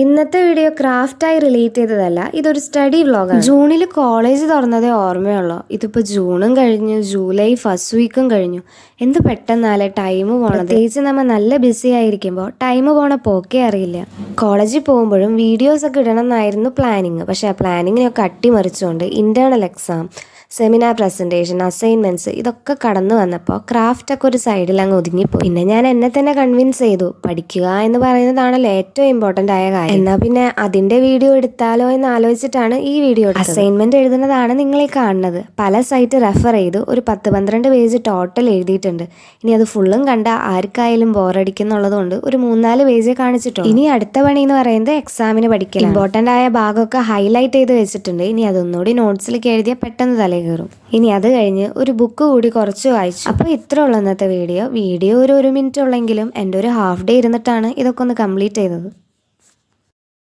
ഇന്നത്തെ video ക്രാഫ്റ്റായി relate ചെയ്തതല്ല ഇതൊരു സ്റ്റഡി വ്ളോഗാണ്. ജൂണിൽ കോളേജ് തുറന്നതേ ഓർമ്മയുള്ളൂ. ഇതിപ്പോൾ ജൂണും കഴിഞ്ഞു ജൂലൈ ഫസ്റ്റ് വീക്കും കഴിഞ്ഞു. എന്ത് പെട്ടെന്നാലേ ടൈം പോണത്? പ്രത്യേകിച്ച് നമ്മൾ നല്ല ബിസി ആയിരിക്കുമ്പോൾ ടൈം പോണ പോക്കേ അറിയില്ല. കോളേജിൽ പോകുമ്പോഴും വീഡിയോസ് ഒക്കെ ഇടണം എന്നായിരുന്നു പ്ലാനിങ് പക്ഷേ ആ പ്ലാനിങ്ങിനൊക്കെ അട്ടിമറിച്ചുകൊണ്ട് internal exam seminar presentation assignments ഇതൊക്കെ കടന്നു വന്നപ്പോൾ ക്രാഫ്റ്റൊക്കെ ഒരു സൈഡിൽ അങ്ങ് ഒതുങ്ങിപ്പോയി. പിന്നെ ഞാൻ എന്നെ തന്നെ കൺവിൻസ് ചെയ്തു പഠിക്കുക എന്ന് പറയുന്നതാണല്ലോ ഏറ്റവും ഇമ്പോർട്ടന്റ് ആയ കാര്യം. എന്നാൽ പിന്നെ അതിന്റെ വീഡിയോ എടുത്താലോ എന്ന് ആലോചിച്ചിട്ടാണ് ഈ വീഡിയോ അസൈൻമെന്റ് എഴുതുന്നതാണ് നിങ്ങൾ ഈ കാണുന്നത്. പല സൈറ്റ് റെഫർ ചെയ്ത് ഒരു പത്ത് പന്ത്രണ്ട് പേജ് ടോട്ടൽ എഴുതിയിട്ടുണ്ട്. ഇനി അത് ഫുള്ളും കണ്ട ആർക്കായാലും ബോറടിക്കുന്നുള്ളത് കൊണ്ട് ഒരു മൂന്നാൽ പേജ് കാണിച്ചിട്ടു ഇനി അടുത്ത പണി എന്ന് പറയുന്നത് എക്സാമിന് പഠിക്കൽ ഇമ്പോർട്ടന്റ് ആയ ഭാഗമൊക്കെ ഹൈലൈറ്റ് ചെയ്ത് വെച്ചിട്ടുണ്ട്. ഇനി അതൊന്നുകൂടി നോട്ട്സിലേക്ക് എഴുതിയാൽ പെട്ടെന്ന് തലേ കയറും. ഇനി അത് കഴിഞ്ഞ് ഒരു ബുക്ക് കൂടി കുറച്ച് വായിച്ചു. അപ്പോൾ ഇത്ര ഉള്ള ഇന്നത്തെ വീഡിയോ. വീഡിയോ ഒരു ഒരു മിനിറ്റ് ഉള്ളെങ്കിലും എന്റെ ഒരു ഹാഫ് ഡേ ഇരുന്നിട്ടാണ് ഇതൊക്കെ ഒന്ന് കംപ്ലീറ്റ് ചെയ്തത്.